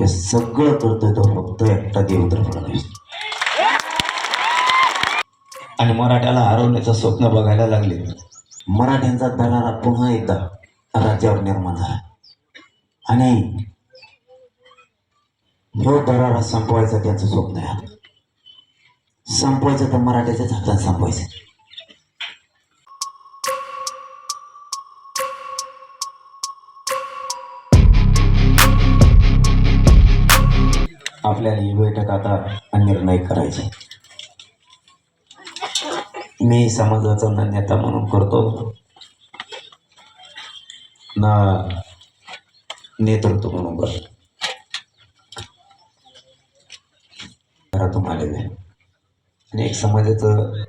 हे सगळं करतोय तो फक्त एकटा देवेंद्र फडणवीस आणि मराठ्याला हरवण्याचं स्वप्न बघायला लागले. मराठ्यांचा दरारा पुन्हा एकदा राज्यावर निर्माण झाला. आणि ह्यो दरारा संपवायचा त्यांचं स्वप्न आहे. संपवायचं तर मराठ्याच्याच हातात संपवायचं. आपल्याला ही बैठक आता निर्णय करायची मी समाजाचा न नेता म्हणून करतो. ना नेतृत्व म्हणून करतो. घरातून आलेलं. आहे आणि एक समाजाचं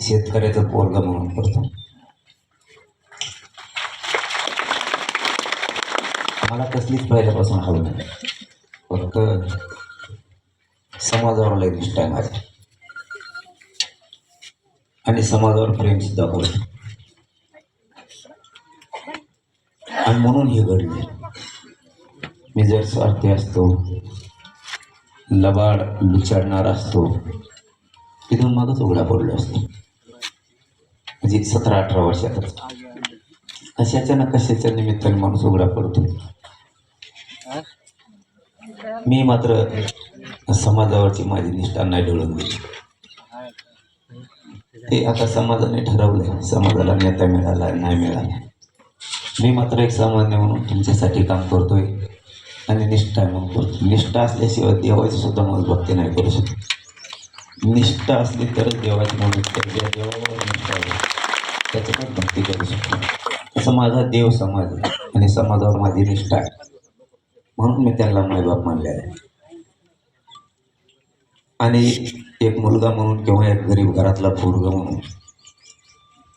शेतकऱ्याचं पोरग म्हणून करतो. मला कसलीच पहिल्यापासून हवं नाही. फक्त समाजावर लय निष्ठा आहे माझ्या आणि समाजावर प्रेम सुद्धा करतो आणि म्हणून हे घडले. मी जर स्वार्थी असतो लबाड लुचाडणार असतो तिथून मागच उघडा पडलो असतो. म्हणजे सतरा अठरा वर्षातच. कशाच्या ना कशाच्या निमित्ताने माणूस उघडा पडतो? मी मात्र समाजावरची माझी निष्ठा नाही डोळून दिली ते आता समाजाने ठरवलंय. समाजाला नेता मिळाला नाही मिळाला. मी मात्र एक सामान्य म्हणून तुमच्यासाठी काम करतोय आणि निष्ठा म्हणून करतो निष्ठा असल्याशिवाय देवाची सुद्धा भक्ती नाही करू शकत. निष्ठा असली तरच देवाची म्हणून ज्या देवावर निष्ठा आहे पण भक्ती करू शकतो. तसं माझा देव समाज आहे आणि समाजावर माझी निष्ठा आहे. म्हणून मी त्यांना मायबाप मानले आहे. आणि एक मुलगा म्हणून किंवा एक गरीब घरातला पोरगा म्हणून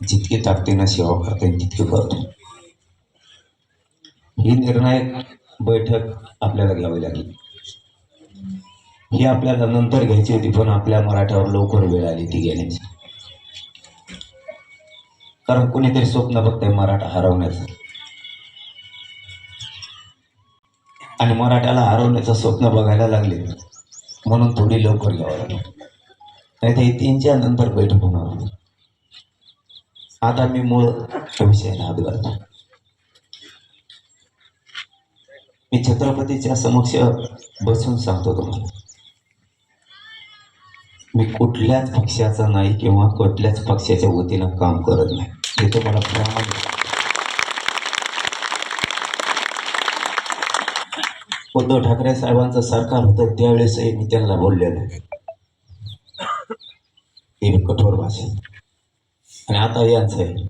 जितकी ताकदीनं सेवा करता येईल तितकी करतो ही निर्णायक बैठक आपल्याला घ्यावी लागली. ही आपल्याला नंतर घ्यायची होती पण आपल्या मराठ्यावर लवकर वेळ आली ती घेण्याची. कारण कोणीतरी स्वप्न बघतंय मराठा हरवण्याचं. आणि मराठ्याला हरवण्याचं स्वप्न बघायला लागले. म्हणून थोडी लवकर घ्यावं लागली. नाही ते तीनच्या नंतर बैठक होणार होती. आता मी मूळ विषयाला हात घालतो मी छत्रपतीच्या समक्ष बसून सांगतो तुम्हाला. मी कुठल्याच पक्षाचा नाही किंवा कुठल्याच पक्षाच्या वतीनं काम करत नाही. हे तुम्हाला प्रामाणिक उद्धव ठाकरे साहेबांचं सरकार होतं त्यावेळेसही मी त्यांना बोललेलं आहे. ही मी कठोर भाषा आणि आता यांचं आहे.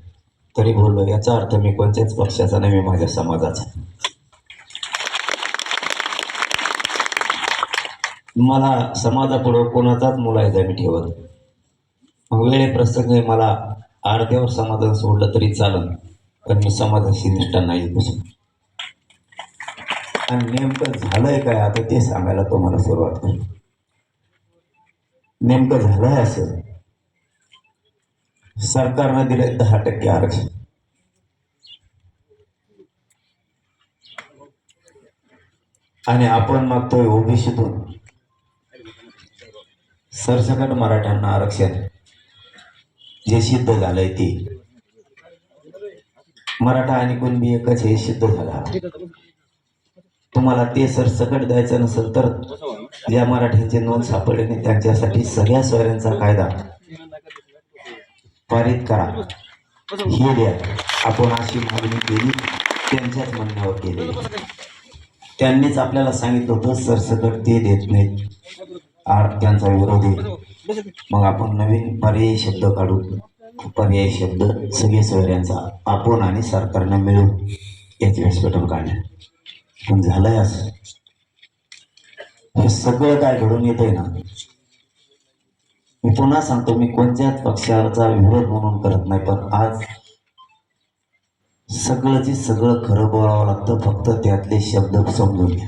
तरी बोललो याचा अर्थ मी कोणत्याच पक्षाचा नाही मी माझ्या समाजाचा. मला समाजापुढं कोणाचाच मुलायचा मी ठेवत मग प्रसंगी मला अर्ध्यावर समाधान सोडलं तरी चालन पण मी समाजाशी निष्ठा नाही बसून आणि नेमकं झालंय काय? आता ते सांगायला तुम्हाला सुरुवात करू. नेमकं झालंय असं. सरकारनं दिलंय दहा टक्के आरक्षण. आणि आपण मागतोय ओबीसीतून. सरसकट मराठ्यांना आरक्षण. जे सिद्ध झालंय ते. मराठा आणि कुणबी एकच हे सिद्ध झाला. तुम्हाला ते सरसकट द्यायचं नसेल तर या मराठ्यांची नोंद सापडली त्यांच्यासाठी सगळ्या सोयऱ्यांचा कायदा पारित करा. हे द्या. आपण अशी मागणी केली. त्यांच्याच म्हणण्यावर केली. त्यांनीच आपल्याला सांगितलं होतं सरसकट ते देत नाहीत. आर त्यांचा विरोध आहे. मग आपण नवीन पर्यायी शब्द काढू. पर्यायी शब्द सगळे सोयऱ्यांचा आपण आणि सरकारनं मिळून याची व्यासपीठून काढलं. पण झालंय असं. हे सगळं काय घडून येतंय ना? मी पुन्हा सांगतो मी कोणत्याच पक्षाचा विरोध म्हणून करत नाही पण आज सगळंचे सगळं खरं बोलावं लागतं फक्त त्यातले शब्द समजून घ्या.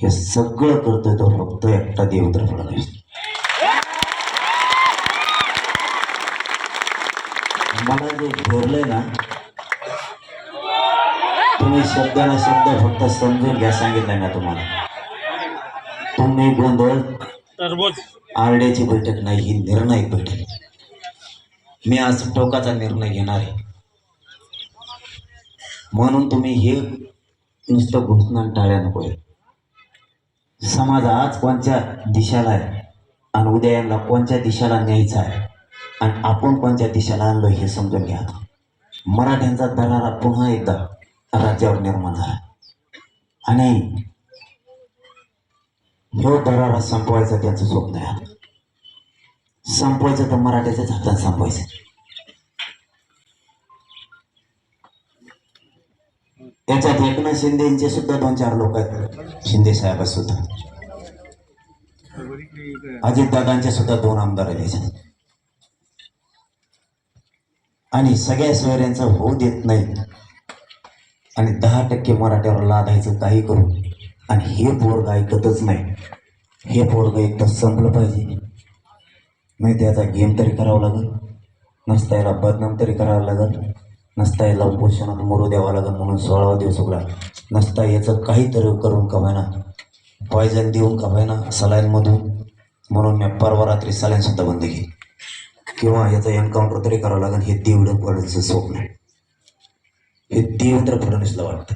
हे सगळं करतोय तो फक्त एकटा देवेंद्र फडणवीस. मला जे घोरलंय ना तुम्ही शब्द ना शब्द फक्त समजून घ्या सांगितलंय ना तुम्हाला. तुम्ही गोंधळ आरड्याची बैठक नाही ही निर्णायक बैठक. मी आज टोकाचा निर्णय घेणार आहे. म्हणून तुम्ही हे नुसतं घोषणा टाळ्या नको समाज आज कोणत्या दिशेला आहे? आणि उद्या यांना कोणत्या दिशेला न्यायचं आहे? आणि आपण कोणत्या दिशेला आणलो हे समजून घ्या मराठ्यांचा दरारा पुन्हा एकदा राज्यावर निर्माण झाला. आणि ह्यो दरारा संपवायचा त्याचं स्वप्न आहे. संपवायचं तर मराठ्याच्याच हातात संपवायचं. त्याच्यात एकनाथ शिंदेचे सुद्धा दोन चार लोक आहेत. शिंदे साहेब सुद्धा. अजितदादांचे सुद्धा दोन आमदार आहेत त्याच्यात आणि सगळ्या सोयऱ्यांचं होऊ देत नाही आणि दहा टक्के मराठ्यावर लादायचं काही करू आणि हे पोरग ऐकतच नाही. हे पोरग एकदा संपलं पाहिजे. नाही त्याचा गेम तरी करावा लागेल. नसता याला बदनाम तरी करावं लागेल. नसता याला उपोषणात मरू द्यावं लागेल म्हणून सोळावा दिवस उघडा. नसता याचं काहीतरी करून कमायना. पॉयझन देऊन कमायना सलाईनमधून. म्हणून मी परवा रात्री सलाईनसुद्धा बंद केली. किंवा याचं एन्काउंटर तरी करावं लागेल. हे देवडं पडायचं स्वप्न आहे. हे देवेंद्र फडणवीसला वाटतं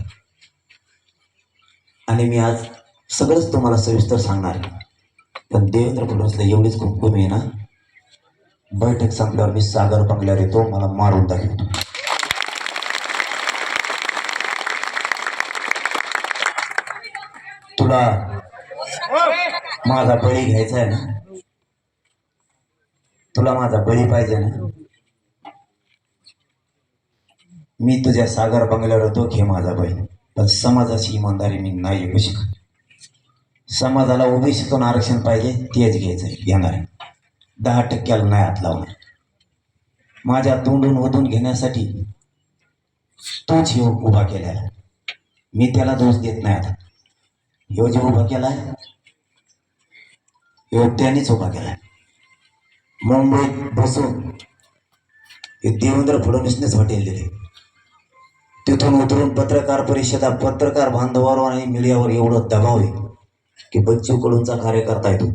आणि मी आज सगळंच तुम्हाला सविस्तर सांगणार आहे. पण देवेंद्र फडणवीसला एवढीच खूप कमी आहे ना. बैठक संपल्यावर मी सागर बंगल्यावर येतो मला मारून दाखवतो तुला माझा बळी घ्यायचा आहे ना? तुला माझा बळी पाहिजे ना? मी तुझ्या सागर बंगल्यावर होतो घे माझा बैल. पण समाजाची इमानदारी मी नाही येऊ शकत. समाजाला ओबीसीतून आरक्षण पाहिजे तेच घ्यायचं घेणार दहा टक्क्याला नाही हात लावणार. माझ्या तोंडून ओतून घेण्यासाठी तोच हे उभा केला आहे मी त्याला दोष देत नाही आता. ह्यो जे उभा केला आहे ह्यो त्यानेच उभा केला आहे मुंबईत बसून हे देवेंद्र फडणवीसनेच हॉटेल दिले. तिथून उतरून पत्रकार परिषदा पत्रकार बांधवावर आणि मीडियावर एवढं दबाव आहे की बच्चू कडूंचा कार्यकर्ता येतो.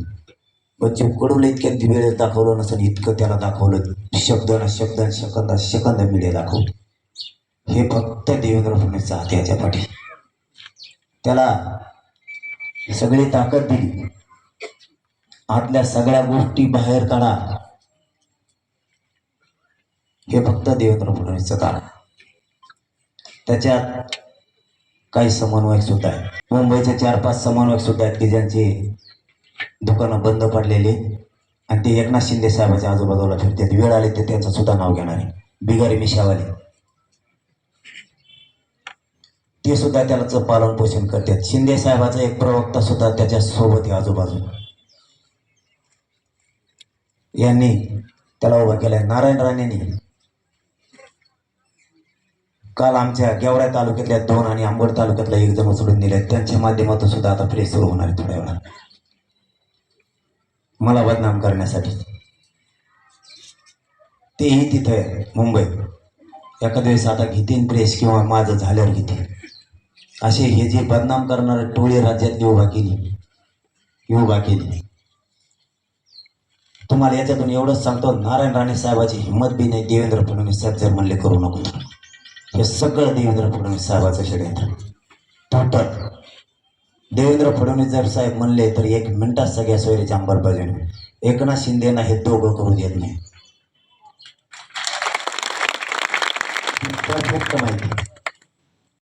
बच्चू कडूला इतक्या वेळेस दाखवलं नसेल इतकं त्याला दाखवलं. शब्द ना शब्द शकंद शकंद मीडिया दाखवलं हे फक्त देवेंद्र फडणवीस हात याच्या पाठी. त्याला सगळी ताकद दिली. आतल्या सगळ्या गोष्टी बाहेर काढा. हे फक्त देवेंद्र फडणवीसचं कारण त्याच्यात काही समन्वयक सुद्धा आहेत. मुंबईचे चार पाच समन्वयक सुद्धा आहेत की ज्यांची दुकानं बंद पडलेली आणि ते एकनाथ शिंदे साहेबाच्या आजूबाजूला फिरतात. वेळ आले ते त्यांचं सुद्धा नाव घेणार आहे. बिगारी मिशावाले. ते सुद्धा त्याचं पालन पोषण करतात. शिंदे साहेबाचा एक प्रवक्ता सुद्धा त्याच्या सोबत आहे आजूबाजू. यांनी त्याला उभा केलाय. नारायण राणेंनी काल आमच्या गेवराय तालुक्यातल्या दोन आणि आंबड तालुक्यातला एक जण उचलून दिले त्यांच्या माध्यमातून सुद्धा आता प्रेस सुरू होणार आहे थोड्या वेळात मला बदनाम करण्यासाठी. तेही तिथं आहे मुंबईत एखाद्या वेळेस आता घेतीन प्रेस किंवा माझं झाल्यावर घेतील असे हे जे बदनाम करणारे टोळी राज्यातली उभा केली. उभा केली. तुम्हाला याच्यातून एवढंच सांगतो नारायण राणे साहेबाची हिंमत बी नाही देवेंद्र फडणवीस साहेब जर म्हणले करू नको. हे सगळं देवेंद्र फडणवीस साहेबाचं षडयंत्र टोटल देवेंद्र फडणवीस जर साहेब म्हणले तर एक मिनिटात सगळ्या सोयरीची अंमलबजावणी एकनाथ शिंदेना हे दोघं करू देत नाही. परफेक्ट माहिती.